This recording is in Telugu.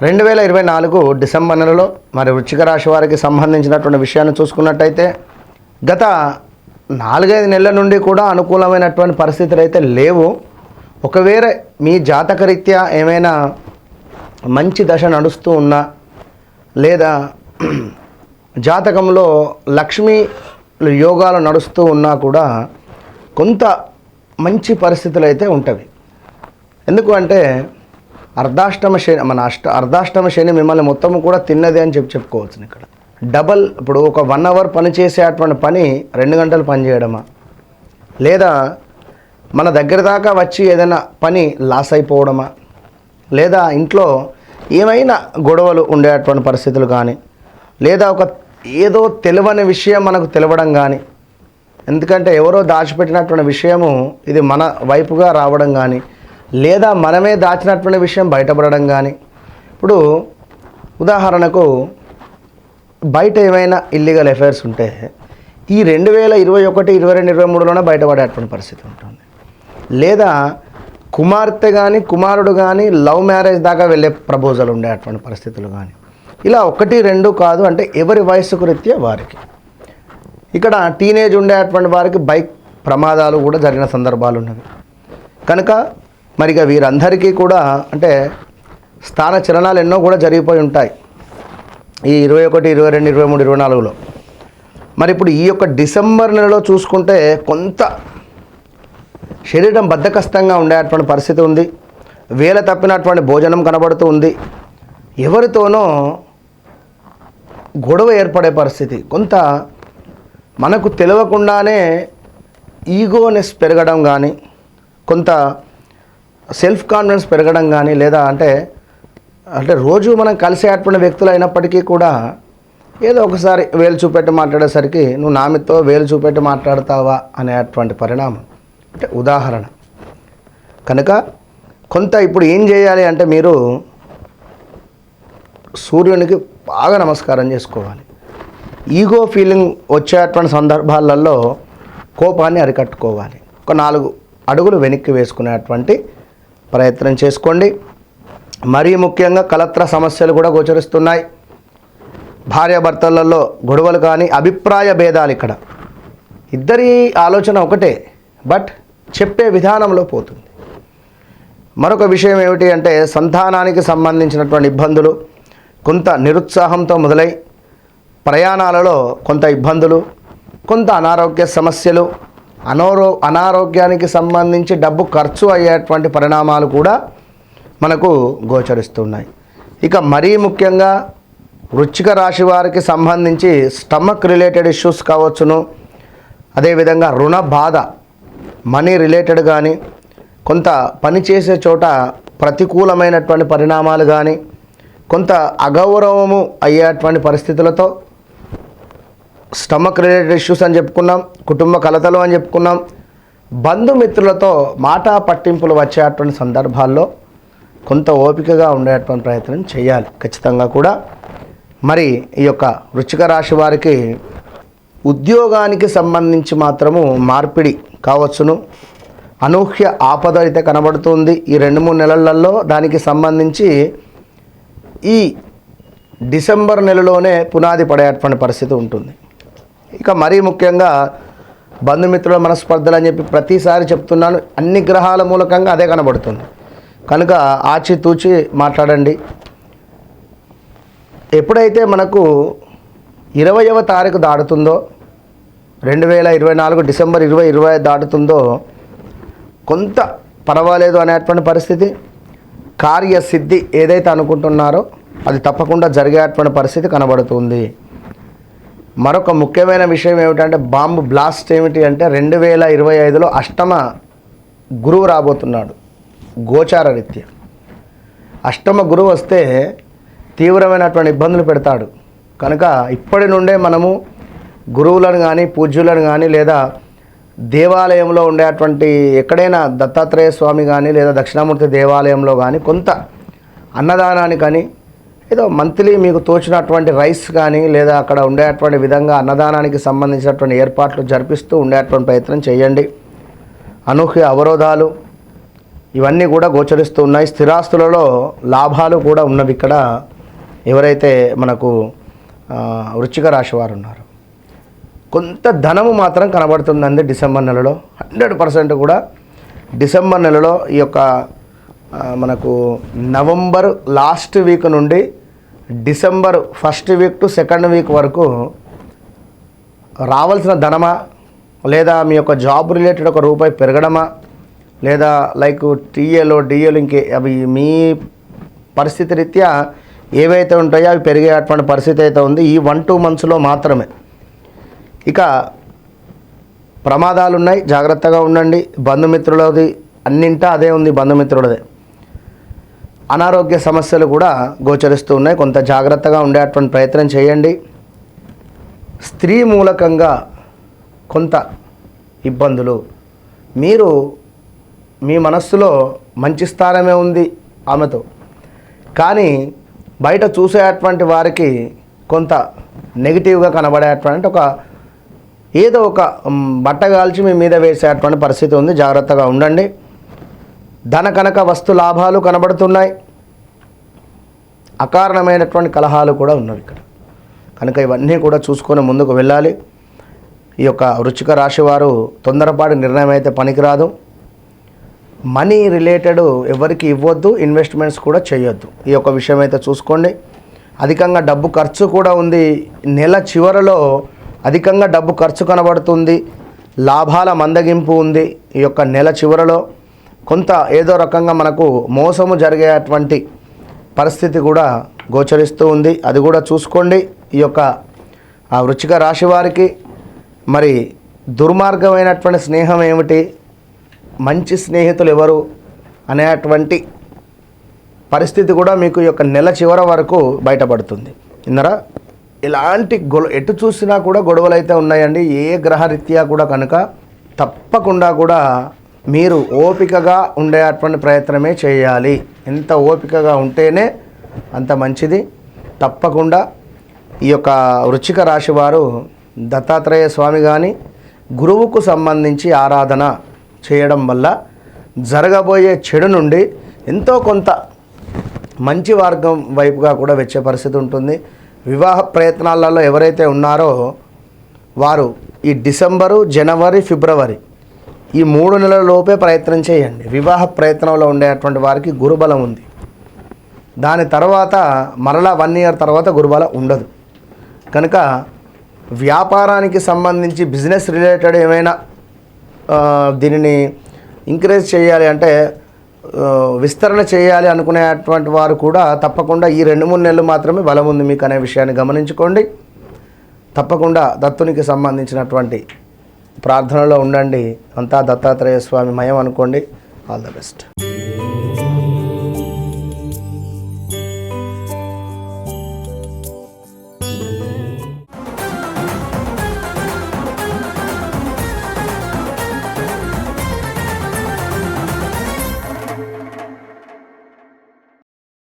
రెండు వేల ఇరవై నాలుగు డిసెంబర్ నెలలో మరి వృచ్చిక రాశి వారికి సంబంధించినటువంటి విషయాన్ని చూసుకున్నట్టయితే గత నాలుగైదు నెలల నుండి కూడా అనుకూలమైనటువంటి పరిస్థితులు అయితే లేవు. ఒకవేళ మీ జాతకరీత్యా ఏమైనా మంచి దశ నడుస్తూ ఉన్నా లేదా జాతకంలో లక్ష్మీ యోగాలు నడుస్తూ ఉన్నా కూడా కొంత మంచి పరిస్థితులు అయితే ఉంటుంది ఎందుకు అంటే అర్ధాష్టమ శని మన అష్ట అర్ధాష్టమ శని మిమ్మల్ని మొత్తం కూడా తిన్నది అని చెప్పి చెప్పుకోవచ్చు ఇక్కడ. డబల్ ఇప్పుడు ఒక వన్ అవర్ పని చేసేటువంటి పని రెండు గంటలు పని చేయడమా? లేదా మన దగ్గర దాకా వచ్చి ఏదైనా పని లాస్ అయిపోవడమా? లేదా ఇంట్లో ఏమైనా గొడవలు ఉండేటువంటి పరిస్థితులు కానీ లేదా ఒక ఏదో తెలియని విషయం మనకు తెలవడం కానీ ఎందుకంటే ఎవరో దాచిపెట్టినటువంటి విషయము ఇది మన వైపుగా రావడం కానీ లేదా మనమే దాచినటువంటి విషయం బయటపడడం కానీ ఇప్పుడు ఉదాహరణకు బయట ఏమైనా ఇల్లీగల్ అఫైర్స్ ఉంటే ఈ రెండు వేల ఇరవై ఒకటి ఇరవై రెండు ఇరవై మూడులోనే బయటపడేటువంటి పరిస్థితి ఉంటుంది. లేదా కుమార్తె కానీ కుమారుడు కానీ లవ్ మ్యారేజ్ దాకా వెళ్ళే ప్రపోజల్ ఉండేటువంటి పరిస్థితులు కానీ ఇలా ఒకటి రెండు కాదు అంటే ఎవరి వయస్సుకు రీత్యా వారికి. ఇక్కడ టీనేజ్ ఉండేటువంటి వారికి బైక్ ప్రమాదాలు కూడా జరిగిన సందర్భాలు ఉన్నవి. కనుక మరి ఇక వీరందరికీ కూడా అంటే స్థాన చలనాలు ఎన్నో కూడా జరిగిపోయి ఉంటాయి. ఈ ఇరవై ఒకటి ఇరవై రెండు ఇరవై మూడు ఇరవై నాలుగులో. మరి ఇప్పుడు ఈ యొక్క డిసెంబర్ నెలలో చూసుకుంటే కొంత శరీరం బద్ధకష్టంగా ఉండేటువంటి పరిస్థితి ఉంది. వేల తప్పినటువంటి భోజనం కనబడుతూ ఉంది. ఎవరితోనో గొడవ ఏర్పడే పరిస్థితి. కొంత మనకు తెలియకుండానే ఈగోనెస్ పెరగడం కానీ కొంత సెల్ఫ్ కాన్ఫిడెన్స్ పెరగడం కానీ లేదా అంటే అంటే రోజు మనం కలిసేటువంటి వ్యక్తులు అయినప్పటికీ కూడా ఏదో ఒకసారి వేలు చూపెట్టి మాట్లాడేసరికి నువ్వు నామితో వేలు చూపెట్టి మాట్లాడతావా అనేటువంటి పరిణామం. అంటే ఉదాహరణ. కనుక కొంత ఇప్పుడు ఏం చేయాలి అంటే మీరు సూర్యునికి బాగా నమస్కారం చేసుకోవాలి. ఈగో ఫీలింగ్ వచ్చేటువంటి సందర్భాలలో కోపాన్ని అరికట్టుకోవాలి. ఒక నాలుగు అడుగులు వెనక్కి వేసుకునేటువంటి ప్రయత్నం చేసుకోండి. మరీ ముఖ్యంగా కలత్ర సమస్యలు కూడా గోచరిస్తున్నాయి. భార్యాభర్తలలో గొడవలు కానీ అభిప్రాయ భేదాలు ఇక్కడ. ఇద్దరి ఆలోచన ఒకటే బట్ చెప్పే విధానంలో పోతుంది. మరొక విషయం ఏమిటి అంటే సంతానానికి సంబంధించినటువంటి ఇబ్బందులు కొంత నిరుత్సాహంతో మొదలై ప్రయాణాలలో కొంత ఇబ్బందులు కొంత అనారోగ్య సమస్యలు అనారో అనారోగ్యానికి సంబంధించి డబ్బు ఖర్చు అయ్యేటువంటి పరిణామాలు కూడా మనకు గోచరిస్తున్నాయి. ఇక మరీ ముఖ్యంగా వృచ్చిక రాశి వారికి సంబంధించి స్టమక్ రిలేటెడ్ ఇష్యూస్ కావచ్చును. అదేవిధంగా రుణ బాధ మనీ రిలేటెడ్ కానీ కొంత పని చేసే చోట ప్రతికూలమైనటువంటి పరిణామాలు కానీ కొంత అగౌరవము అయ్యేటువంటి పరిస్థితులతో స్టమక్ రిలేటెడ్ ఇష్యూస్ అని చెప్పుకున్నాం కుటుంబ కలతలు అని చెప్పుకున్నాం. బంధుమిత్రులతో మాటా పట్టింపులు వచ్చేటువంటి సందర్భాల్లో కొంత ఓపికగా ఉండేటువంటి ప్రయత్నం చేయాలి ఖచ్చితంగా కూడా. మరి ఈ యొక్క వృచ్చిక రాశి వారికి ఉద్యోగానికి సంబంధించి మాత్రము మార్పిడి కావచ్చును. అనూహ్య ఆపద అయితే కనబడుతుంది. ఈ రెండు మూడు నెలలలో దానికి సంబంధించి ఈ డిసెంబర్ నెలలోనే పునాది పడేటువంటి పరిస్థితి ఉంటుంది. ఇక మరీ ముఖ్యంగా బంధుమిత్రుల మనస్పర్ధలు అని చెప్పి ప్రతిసారి చెప్తున్నాను. అన్ని గ్రహాల మూలకంగా అదే కనబడుతుంది. కనుక ఆచితూచి మాట్లాడండి. ఎప్పుడైతే మనకు ఇరవయవ తారీఖు దాటుతుందో రెండు వేల ఇరవై నాలుగు డిసెంబర్ ఇరవై ఇరవై దాటుతుందో కొంత పర్వాలేదు అనేటువంటి పరిస్థితి. కార్యసిద్ధి ఏదైతే అనుకుంటున్నారో అది తప్పకుండా జరిగేటువంటి పరిస్థితి కనబడుతుంది. మరొక ముఖ్యమైన విషయం ఏమిటంటే బాంబు బ్లాస్ట్ ఏమిటి అంటే రెండు వేల ఇరవై ఐదులో అష్టమ గురువు రాబోతున్నాడు గోచార రీత్యా అష్టమ గురువు వస్తే తీవ్రమైనటువంటి ఇబ్బందులు పెడతాడు. కనుక ఇప్పటి నుండే మనము గురువులను కానీ పూజ్యులను కానీ లేదా దేవాలయంలో ఉండేటువంటి ఎక్కడైనా దత్తాత్రేయ స్వామి కానీ లేదా దక్షిణామూర్తి దేవాలయంలో కానీ కొంత అన్నదానాన్ని కానీ ఏదో మంత్లీ మీకు తోచినటువంటి రైస్ కానీ లేదా అక్కడ ఉండేటువంటి విధంగా అన్నదానానికి సంబంధించినటువంటి ఏర్పాట్లు జరిపిస్తూ ఉండేటువంటి ప్రయత్నం చేయండి. అనూహ్య అవరోధాలు ఇవన్నీ కూడా గోచరిస్తూ ఉన్నాయి. స్థిరాస్తులలో లాభాలు కూడా ఉన్నవి ఇక్కడ. ఎవరైతే మనకు వృచ్చిక రాశి వారు ఉన్నారు. కొంత ధనము మాత్రం కనబడుతుందండి డిసెంబర్ నెలలో. హండ్రెడ్ పర్సెంట్ కూడా డిసెంబర్ నెలలో ఈ యొక్క మనకు నవంబర్ లాస్ట్ వీక్ నుండి December first week to second week వరకు రావాల్సిన ధనమా? లేదా మీ యొక్క జాబ్ రిలేటెడ్ ఒక రూపాయి పెరగడమా? లేదా లైక్ టీఏలో డిఏలు ఇంకే అవి మీ పరిస్థితి రీత్యా ఏవైతే ఉంటాయో అవి పెరిగేటువంటి పరిస్థితి అయితే ఉంది. ఈ వన్ టూ మంత్స్లో మాత్రమే. ఇక ప్రమాదాలు ఉన్నాయి జాగ్రత్తగా ఉండండి. బంధుమిత్రులది అన్నింటా అదే ఉంది. బంధుమిత్రులదే. అనారోగ్య సమస్యలు కూడా గోచరిస్తూ ఉన్నాయి. కొంత జాగ్రత్తగా ఉండేటువంటి ప్రయత్నం చేయండి. స్త్రీ మూలకంగా కొంత ఇబ్బందులు. మీరు మీ మనస్సులో మంచి స్థానమే ఉంది ఆమెతో. కానీ బయట చూసేటువంటి వారికి కొంత నెగిటివ్గా కనబడేటువంటి ఒక ఏదో ఒక బట్టగాల్చి బట్ట కాల్చి మీ మీద వేసేటువంటి పరిస్థితి ఉంది. జాగ్రత్తగా ఉండండి. ధన కనుక వస్తు లాభాలు కనబడుతున్నాయి. అకారణమైనటువంటి కలహాలు కూడా ఉన్నవి ఇక్కడ. కనుక ఇవన్నీ కూడా చూసుకొని ముందుకు వెళ్ళాలి. ఈ యొక్క వృచ్చిక రాశి వారు తొందరపాటు నిర్ణయం అయితే పనికిరాదు. మనీ రిలేటెడ్ ఎవరికి ఇవ్వద్దు ఇన్వెస్ట్మెంట్స్ కూడా చేయొద్దు. ఈ యొక్క విషయం అయితే చూసుకోండి. అధికంగా డబ్బు ఖర్చు కూడా ఉంది. నెల చివరలో అధికంగా డబ్బు ఖర్చు కనబడుతుంది. లాభాల మందగింపు ఉంది. ఈ యొక్క నెల చివరలో కొంత ఏదో రకంగా మనకు మోసము జరిగేటువంటి పరిస్థితి కూడా గోచరిస్తూ ఉంది. అది కూడా చూసుకోండి. ఈ యొక్క ఆ వృచ్చిక రాశి వారికి మరి దుర్మార్గమైనటువంటి స్నేహం ఏమిటి? మంచి స్నేహితులు ఎవరు? అనేటువంటి పరిస్థితి కూడా మీకు ఈ యొక్క నెల చివర వరకు బయటపడుతుంది. ఇందరా ఇలాంటి గొ ఎటు చూసినా కూడా గొడవలు అయితే ఉన్నాయండి. ఏ గ్రహరీత్యా కూడా కనుక తప్పకుండా కూడా మీరు ఓపికగా ఉండేటువంటి ప్రయత్నమే చేయాలి. ఎంత ఓపికగా ఉంటేనే అంత మంచిది. తప్పకుండా ఈ యొక్క వృచ్చిక రాశి వారు దత్తాత్రేయ స్వామి కానీ గురువుకు సంబంధించి ఆరాధన చేయడం వల్ల జరగబోయే చెడు నుండి ఎంతో కొంత మంచి మార్గం వైపుగా కూడా వచ్చే పరిస్థితి ఉంటుంది. వివాహ ప్రయత్నాలలో ఎవరైతే ఉన్నారో వారు ఈ డిసెంబరు జనవరి ఫిబ్రవరి ఈ మూడు నెలల లోపే ప్రయత్నం చేయండి. వివాహ ప్రయత్నంలో ఉండేటువంటి వారికి గురుబలం ఉంది. దాని తర్వాత మరలా వన్ ఇయర్ తర్వాత గురుబలం ఉండదు. కనుక వ్యాపారానికి సంబంధించి బిజినెస్ రిలేటెడ్ ఏమైనా దీనిని ఇంకరేజ్ చేయాలి అంటే విస్తరణ చేయాలి అనుకునేటువంటి వారు కూడా తప్పకుండా ఈ రెండు మూడు నెలలు మాత్రమే బలం ఉంది మీకు అనే విషయాన్ని గమనించుకోండి. తప్పకుండా దత్తునికి సంబంధించినటువంటి ప్రార్థనలో ఉండండి. అంతా దత్తాత్రేయ స్వామి మయం అనుకోండి. All the best